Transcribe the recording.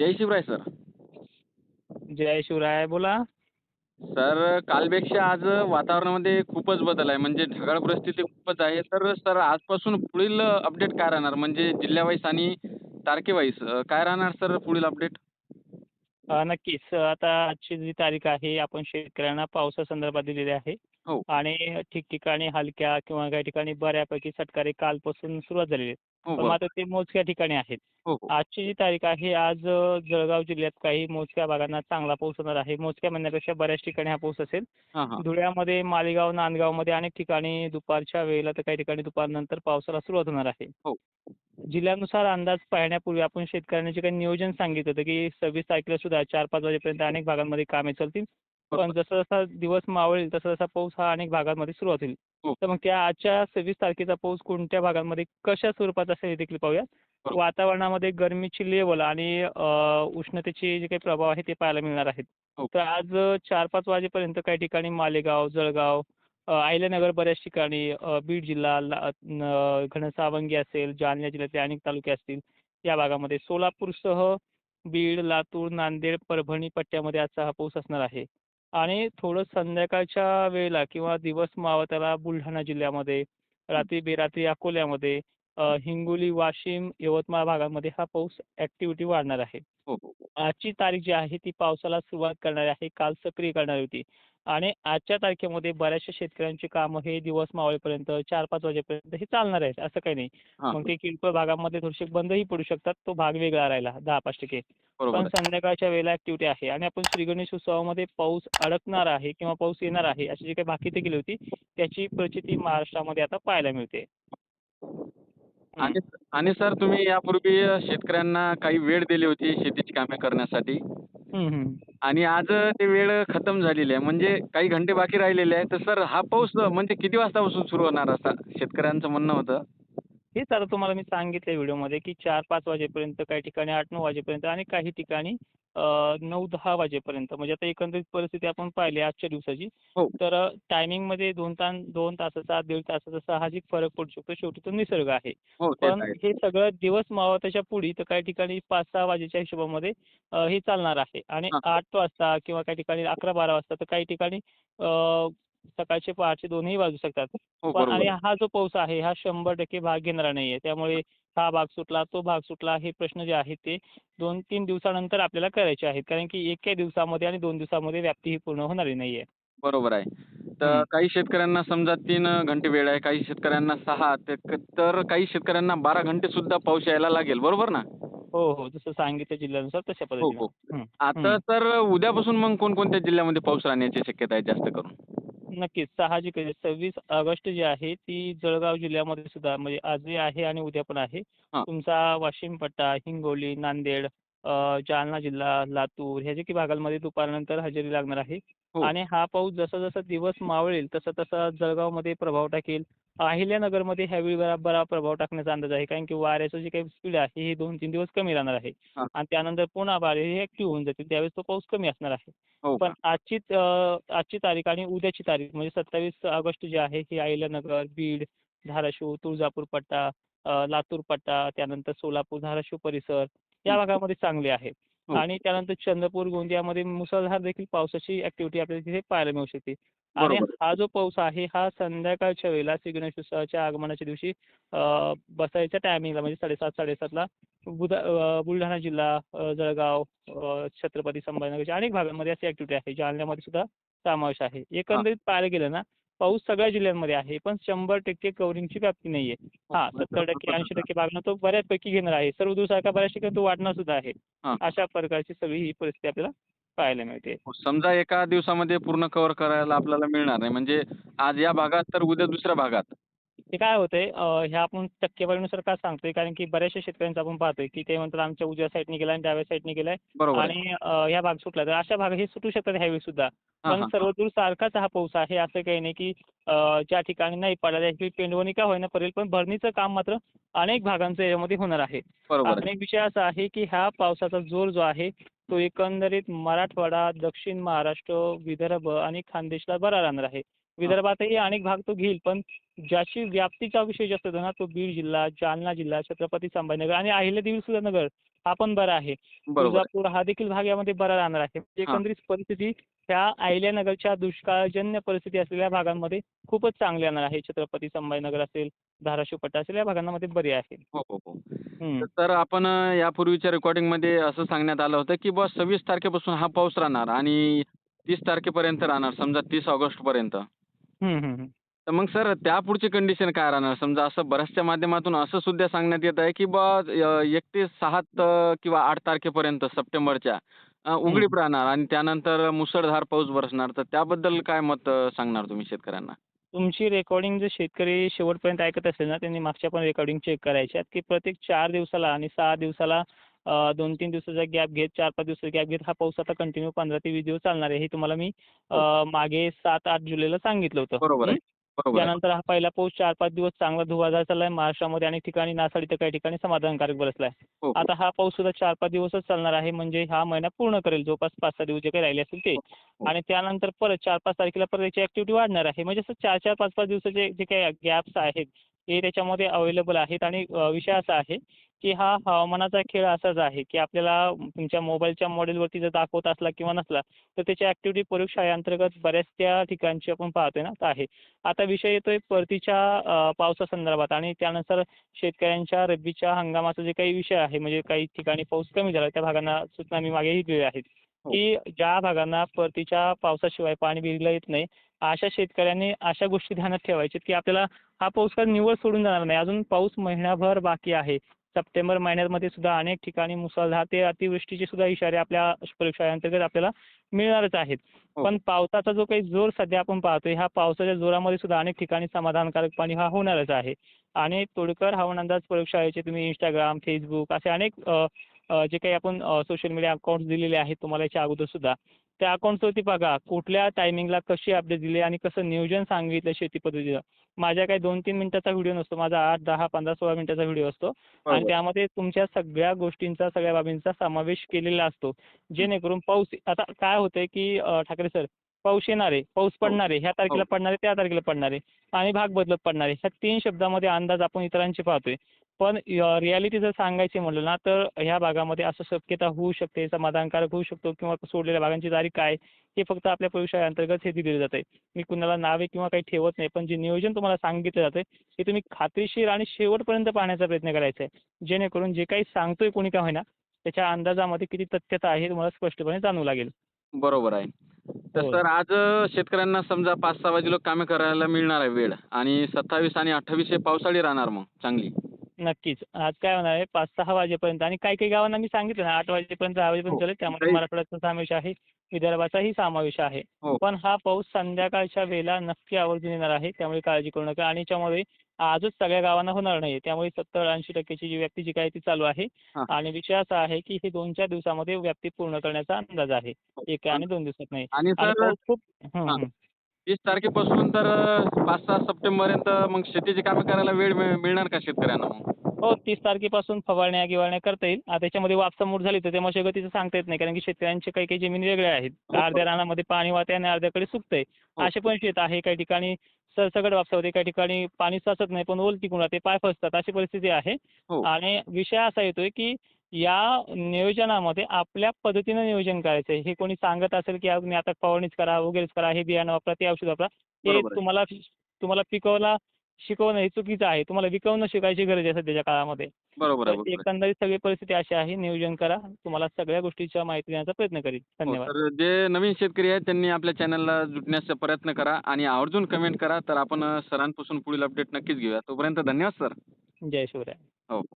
जय Shivray sir. जय शिवराय बोला. Sir कालपेक्षा आज वातावरणामध्ये खूपच बदल आहे. म्हणजे ढगाळ परिस्थिती खूपच आहे. तर सर आजपासून पुढील अपडेट काय राहणार? म्हणजे जिल्ह्यावाईज आणि तारखेवाईज अ, काय राहणार सर पुढील अपडेट? नक्कीच. आता आजची जी तारीख आहे आपण शेतकऱ्यांना पावसासंदर्भात दिलेली आहे. हो. आणि ठिकठिकाणी हलक्या किंवा काही ठिकाणी बऱ्यापैकी सटकारे कालपासून सुरुवात झालेली आहे. पण बरं. मात्र ते मोजक्या ठिकाणी आहेत. हो हो. आजची जी तारीख आहे आज जळगाव जिल्ह्यात काही मोजक्या भागांना चांगला पाऊस होणार आहे. मोजक्या म्हणण्यापेक्षा बऱ्याच ठिकाणी हा पाऊस असेल. हां हां. धुळ्यामध्ये मालेगाव नांदगावमध्ये अनेक ठिकाणी दुपारच्या वेळेला तर काही ठिकाणी दुपारनंतर पावसाला सुरुवात होणार आहे. हो. जिल्ह्यानुसार अंदाज पाहण्यापूर्वी आपण शेतकऱ्यांना जे काही नियोजन सांगितलं होतं की सव्वीस तारखेला सुद्धा चार पाच वाजेपर्यंत अनेक भागांमध्ये कामे चालतील. पण. जसं जसा दिवस मावळेल तसा तसा पाऊस हा अनेक भागांमध्ये सुरुवात होईल हो. तर मग त्या आजच्या सव्वीस तारखेचा पाऊस कोणत्या भागांमध्ये कशा स्वरूपात असेल हे देखील पाहूया. वातावरणामध्ये गरमीची लेवल आणि उष्णतेचे जे काही प्रभाव आहे ते पाहायला मिळणार आहेत हो. तर आज चार पाच वाजेपर्यंत काही ठिकाणी मालेगाव जळगाव अ, अहिल्यानगर बऱ्याच ठिकाणी बीड जिल्हा घनसावंगी असेल जालना जिल्ह्यातले अनेक तालुके असतील या भागामध्ये सोलापूरसह बीड लातूर नांदेड परभणी पट्ट्यामध्ये आजचा हा पाऊस असणार आहे आणि थोडं संध्याकाळच्या वेळेला किंवा दिवस मावळत्याला बुलढाणा जिल्ह्यामध्ये रात्री बेरात्री अकोल्यामध्ये हिंगोली वाशिम यवतमाळ भागामध्ये हा पाऊस ॲक्टिव्हिटी वाढणार आहे. हो हो हो. आजची तारीख जी आहे ती पावसाला सुरुवात करणारी आहे काल सक्रिय करणारी होती. आणि आजच्या तारखेमध्ये बऱ्याचशा शेतकऱ्यांची कामं हे दिवस मावळेपर्यंत चार पाच वाजेपर्यंत हे चालणार आहेत असं काही नाही. मग ते किरकोळ भागामध्ये थोडेसे बंदही पडू शकतात तो भाग वेगळा राहिला दहा पाच टक्के. पण. संध्याकाळच्या वेळेला ऍक्टिव्हिटी आहे. आणि आपण श्री गणेश उत्सवामध्ये पाऊस अडकणार आहे किंवा पाऊस येणार आहे अशी जी काही भाकीते केली होती त्याची प्रचिती महाराष्ट्रामध्ये आता पाहायला मिळते. आणि आणि सर तुम्ही यापूर्वी शेतकऱ्यांना काही वेळ दिली होती शेतीची कामे करण्यासाठी. आणि आज ते वेळ खतम झालेली आहे. म्हणजे काही घंटे बाकी राहिलेले आहे तर सर हा पाऊस म्हणजे किती वाजतापासून सुरू होणार असा? शेतकऱ्यांचं म्हणणं होतं. हेच आता तुम्हाला मी सांगितलं व्हिडिओमध्ये की चार पाच वाजेपर्यंत काही ठिकाणी आठ नऊ वाजेपर्यंत आणि काही ठिकाणी नऊ दहा वाजेपर्यंत. म्हणजे आता एकंदरीत परिस्थिती आपण पाहिली आजच्या दिवसाची. हो. तर टायमिंगमध्ये दोन तास दोन तासाचा दीड तासाचा साहजिक फरक पडू शकतो. शेवटी तो निसर्ग आहे. हो पण हे सगळं दिवस मावळत्याच्या पुढी तर काही ठिकाणी पाच सहा वाजेच्या हिशोबामध्ये हे चालणार आहे. आणि हां. आठ वाजता किंवा काही ठिकाणी अकरा बारा वाजता तर काही ठिकाणी अं, सकाळचे पहाटे दोनही वाजू शकतात. हो पण आणि हा जो पाऊस आहे हा शंभर टक्के भाग घेणारा नाहीये. त्यामुळे हा भाग सुटला तो भाग सुटला हे प्रश्न जे आहेत ते दोन तीन दिवसानंतर आपल्याला करायचे आहेत. कारण की एका दिवसामध्ये आणि दोन दिवसामध्ये व्याप्ती ही पूर्ण होणारी नाहीये. बरोबर आहे. तर. काही शेतकऱ्यांना समजा तीन घंटे वेळ आहे काही शेतकऱ्यांना सहा तर काही शेतकऱ्यांना बारा घंटे सुद्धा पाऊस यायला लागेल बरोबर ना? हो हो. जसं सांगितलं जिल्ह्यानुसार तशा हो पद्धतीने. हो. आता तर उद्यापासून मग कोणकोणत्या जिल्ह्यामध्ये पाऊस राहण्याची शक्यता आहे जास्त करून? नक्कीच साहजिक आहे सव्वीस ऑगस्ट जी आहे ती जळगाव जिल्ह्यामध्ये सुद्धा म्हणजे आजही आहे आणि उद्या पण आहे हां. तुमचा वाशिम पट्टा हिंगोली नांदेड अ, जालना जिल्हा लातूर ह्या जे काही भागांमध्ये दुपारनंतर हजेरी लागणार आहे. आणि हा पाऊस जसा जसा दिवस मावळेल तसा तसा जळगावमध्ये प्रभाव टाकेल अहिल्यानगरमध्ये ह्यावेळी बरा बरा प्रभाव टाकण्याचा अंदाज आहे कारण की वाऱ्याचं जे काही स्पीड आहे हे दोन तीन दिवस कमी राहणार आहे हां. आणि त्यानंतर पुन्हा वारे हे ऍक्टिव्ह होऊन जातील त्यावेळेस तो पाऊस कमी असणार आहे हो पण? आजची आजची तारीख आणि उद्याची तारीख म्हणजे सत्तावीस ऑगस्ट जी आहे ही अहिल्यानगर बीड धाराशिव तुळजापूर पट्टा लातूर पट्टा त्यानंतर सोलापूर धाराशिव परिसर या हं. भागामध्ये चांगले आहे हो. आणि त्यानंतर चंद्रपूर गोंदियामध्ये मुसळधार देखील पावसाची ऍक्टिव्हिटी आपल्याला तिथे पाहायला मिळू शकते. आणि. हा जो पाऊस आहे हा संध्याकाळच्या वेळेला श्री गणेश उत्सवाच्या आगमनाच्या दिवशी अ, बसायच्या टायमिंगला म्हणजे साडेसात साडेसातला बुलढाणा जिल्हा जळगाव छत्रपती संभाजीनगरच्या अनेक भागांमध्ये अशी ऍक्टिव्हिटी आहे. जालन्यामध्ये सुद्धा समावेश आहे. एकंदरीत पाहायला गेलं ना पाऊस सगळ्या जिल्ह्यांमध्ये आहे पण शंभर टक्के कव्हरिंगची व्याप्ती नाहीये. हा सत्तर टक्के ऐंशी टक्के भागनं तो बऱ्याचपैकी घेणार आहे. सर्वदूरसारखा बऱ्याच ठिकाणी तो वाढणार सुद्धा आहे. हां. अशा प्रकारची सगळी ही परिस्थिती आपल्याला पाहायला मिळते. समजा एका दिवसामध्ये पूर्ण कव्हर करायला आपल्याला मिळणार नाही. म्हणजे आज या भागात तर उद्या दुसऱ्या भागात. ते काय होतंय ह्या आपण टक्केवारीनुसार का सांगतोय? कारण की बऱ्याचशा शेतकऱ्यांचं आपण पाहतोय की ते म्हणतात आमच्या उजव्या साईडने गेलाय आणि डाव्या साईडने गेलाय. बरोबर आहे. आणि अ, ह्या भाग सुटला तर अशा भाग हे सुटू शकतात ह्यावेळी सुद्धा. हां, पण हां, सर्वदूर सारखाच हा पाऊस आहे. असं काही नाही की अ, ज्या ठिकाणी नाही पडला त्या ठिकाणी पेंडवणी का होईना पडेल पण भरणीचं काम मात्र अनेक भागांचं याच्यामध्ये होणार आहे. बरोबर आहे. अनेक विषय असा आहे की ह्या पावसाचा जोर जो आहे तो एकंदरीत मराठवाडा दक्षिण महाराष्ट्र विदर्भ आणि खानदेशला बरा राहणार आहे. विदर्भातही अनेक भाग तो घेईल पण ज्याची व्याप्तीचा विषय जास्त होतो ना तो बीड जिल्हा जालना जिल्हा छत्रपती संभाजीनगर आणि अहिल्यादेवी सुद्धा नगर हा पण बरा आहे. तुळजापूर हा देखील भाग यामध्ये बरा राहणार आहे म्हणजे हां. एकंदरीत परिस्थिती त्या अहिल्यानगरच्या दुष्काळजन्य परिस्थिती असलेल्या भागांमध्ये खूपच चांगली येणार आहे छत्रपती संभाजीनगर असेल धाराशिव पट्टा असेल या भागांमध्ये बरी आहे हो हो हो. तर आपण यापूर्वीच्या रेकॉर्डिंगमध्ये असं सांगण्यात आलं होतं की बा सव्वीस तारखेपासून हा पाऊस राहणार आणि तीस तारखेपर्यंत राहणार समजा तीस हम्म, हम्म. तर मग सर त्या पुढची कंडिशन काय राहणार? समजा असं बऱ्याचशा माध्यमातून असं सुद्धा सांगण्यात येत आहे की बा सहा त- किंवा आठ तारखेपर्यंत सप्टेंबरच्या उघडीप राहणार आणि त्यानंतर मुसळधार पाऊस बरसणार. तर त्याबद्दल काय मत सांगणार तुम्ही शेतकऱ्यांना? तुमची रेकॉर्डिंग जर शेतकरी शेवटपर्यंत ऐकत असेल ना त्यांनी मागच्या पण रेकॉर्डिंग चेक करायच्यात की प्रत्येक चार दिवसाला आणि सहा दिवसाला दोन तीन दिवसाचा गॅप घेत चार पाच दिवसाचा गॅप घेत हा पाऊस आता कंटिन्यू पंधरा ते वीस दिवस चालणार आहे हे तुम्हाला मी अ, मागे सात आठ जुलैला सांगितलं होतं. बरोबर त्यानंतर हा पहिला पाऊस चार पाच दिवस चांगला धुवाधार चाललाय महाराष्ट्रामध्ये अनेक ठिकाणी नासाडी तर काही ठिकाणी समाधानकारक बरसलाय हो हो. आता हा पाऊस सुद्धा चार पाच दिवसच चालणार आहे म्हणजे हा महिना पूर्ण करेल जवळपास पाच सहा दिवस जे काही राहिले असतील ते हो. आणि त्यानंतर परत चार पाच तारखेला परत याची ऍक्टिव्हिटी वाढणार आहे म्हणजे असं चार चार पाच पाच दिवसाचे जे काही गॅप्स आहेत हे त्याच्यामध्ये अवेलेबल आहेत. आणि विषय असा आहे की हा हवामानाचा खेळ असाच आहे की आपल्याला तुमच्या मोबाईलच्या मॉडेलवरती जर दाखवत असला किंवा नसला तर त्याची ऍक्टिव्हिटी अंतर्गत बऱ्याच त्या ठिकाणची आपण पाहतोय ना. तर आहे. आता विषय येतोय परतीच्या पावसासंदर्भात आणि त्यानुसार शेतकऱ्यांच्या रब्बीच्या हंगामाचा जे काही विषय आहे म्हणजे काही ठिकाणी पाऊस कमी झाला त्या भागांना सूचना मी मागेही दिलेल्या आहेत की ज्या भागांना परतीच्या पावसाशिवाय पाणी बिरला येत नाही अशा शेतकऱ्यांनी अशा गोष्टी ध्यानात ठेवायच्यात की आपल्याला हा पाऊस काय निवळ सोडून जाणार नाही. अजून पाऊस महिनाभर बाकी आहे. सप्टेंबर महिन्यामध्ये सुद्धा अनेक ठिकाणी मुसळधार ते अतिवृष्टीचे सुद्धा इशारे आपल्या प्रयोगशाळेअंतर्गत आपल्याला मिळणारच आहेत. हो. पण पावसाचा जो काही जोर सध्या आपण पाहतोय ह्या पावसाच्या जोरामध्ये सुद्धा अनेक ठिकाणी समाधानकारक पाणी हा होणारच आहे. आणि तोडकर हवामान अंदाज प्रयोगशाळेचे तुम्ही इंस्टाग्राम फेसबुक असे अनेक जे काही आपण सोशल मीडिया अकाउंट्स दिलेले आहेत तुम्हाला याच्या अगोदर सुद्धा त्या अकाउंट्सवरती बघा कुठल्या टायमिंगला कशी अपडेट दिली आणि कसं नियोजन सांगितलं शेती पद्धतीचं. माझ्या काही दोन तीन मिनिटाचा व्हिडिओ नसतो माझा आठ दहा पंधरा सोळा मिनिटाचा व्हिडिओ असतो. आणि. त्यामध्ये तुमच्या सगळ्या गोष्टींचा सगळ्या बाबींचा समावेश केलेला असतो. जेणेकरून पाऊस आता काय होतंय की ठाकरे सर पाऊस येणार आहे पाऊस पडणार आहे ह्या तारखेला पडणार आहे त्या तारखेला पडणार आहे आणि भाग बदलत पडणार आहे ह्या तीन शब्दामध्ये अंदाज आपण इतरांचे पाहतोय. पण रियालिटी जर सांगायची म्हणलं ना तर ह्या भागामध्ये असं शक्यता होऊ शकते समाधानकारक होऊ शकतो किंवा सोडलेल्या भागांची तारीख काय हे फक्त आपल्या प्रयोगशाळेअंतर्गत हे दिलेलं जाते मी कुणाला नावे किंवा काही ठेवत नाही पण जे नियोजन तुम्हाला सांगितलं जातं हे तुम्ही खात्रीशीर आणि शेवटपर्यंत पाहण्याचा प्रयत्न करायचा आहे. जेणेकरून जे काही सांगतोय कोणी का होईना त्याच्या अंदाजामध्ये किती तथ्यता आहे हे तुम्हाला स्पष्टपणे जाणवू लागेल. बरोबर आहे. तर हो. सर आज शेतकऱ्यांना समजा पाच सहा वाजे लोक कामे करायला मिळणार आहे वेळ आणि सत्तावीस आणि अठ्ठावीस हे पावसाळी राहणार मग चांगली नक्कीच आज काय होणार आहे पाच सहा वाजेपर्यंत आणि काही काही गावांना मी सांगितलं ना आठ वाजेपर्यंत दहा वाजेपर्यंत हो. चालेल त्यामध्ये मराठवाड्याचा समावेश आहे विदर्भाचाही समावेश आहे हो. पण हा पाऊस संध्याकाळच्या वेळेला नक्की आवर्जून येणार आहे त्यामुळे काळजी करू नका आणि याच्यामुळे आजच सगळ्या गावांना होणार नाही त्यामुळे सत्तर ऐंशी टक्क्याची जी व्याप्ती जी काय ती चालू आहे हा. आणि विषय असा आहे की हे दोन चार दिवसामध्ये व्याप्ती पूर्ण करण्याचा अंदाज आहे एक आणि दोन दिवसात नाही आणि सर खूप हं, हा. हं. तीस तारखेपासून तर पाच सहा सप्टेंबरपर्यंत मग शेतीची कामे करायला वेळ मिळ- मिळणार का शेतकऱ्यांना मग हो तीस तारखेपासून फवारण्या गिवारण्या करता येईल आता त्याच्यामध्ये वापसा मूड झाली तर ते मशागतीचं सांगता येत नाही कारण की शेतकऱ्यांचे काही काही जमिनी वेगळ्या आहेत हो. अर्ध्या रानामध्ये पाणी वाहते आणि अर्ध्याकडे सुकतंय हो. असे पण शेत आहे काही ठिकाणी सरसकट वापसा होते काही ठिकाणी पाणी साचत नाही पण ओल टिकून राहते पाय फसतात अशी परिस्थिती आहे हो. आणि विषय असा येतोय की या नियोजनामध्ये आपल्या पद्धतीनं नियोजन करायचं आहे हे कोणी सांगत असेल की आता फवारणीच करा वगैरेच करा हे बियाणं वापरा ते औषध वापरा हे बरोबर आहे. तुम्हाला तुम्हाला पिकवला शिकवणं हे चुकीचं आहे. तुम्हाला विकवणं शिकायची गरज आहे सध्याच्या काळामध्ये. बरोबर तर आहे बरोबर आहे. एकंदरीत सगळी परिस्थिती अशी आहे. नियोजन करा. तुम्हाला सगळ्या गोष्टीच्या माहिती देण्याचा प्रयत्न करीन. हो, धन्यवाद. तर जे नवीन शेतकरी आहेत त्यांनी आपल्या चॅनलला जुटण्याचा प्रयत्न करा आणि आवर्जून कमेंट करा. तर आपण अ, सरांपासून पुढील अपडेट नक्कीच घेऊया. तोपर्यंत धन्यवाद सर. जय शिवराय. हो.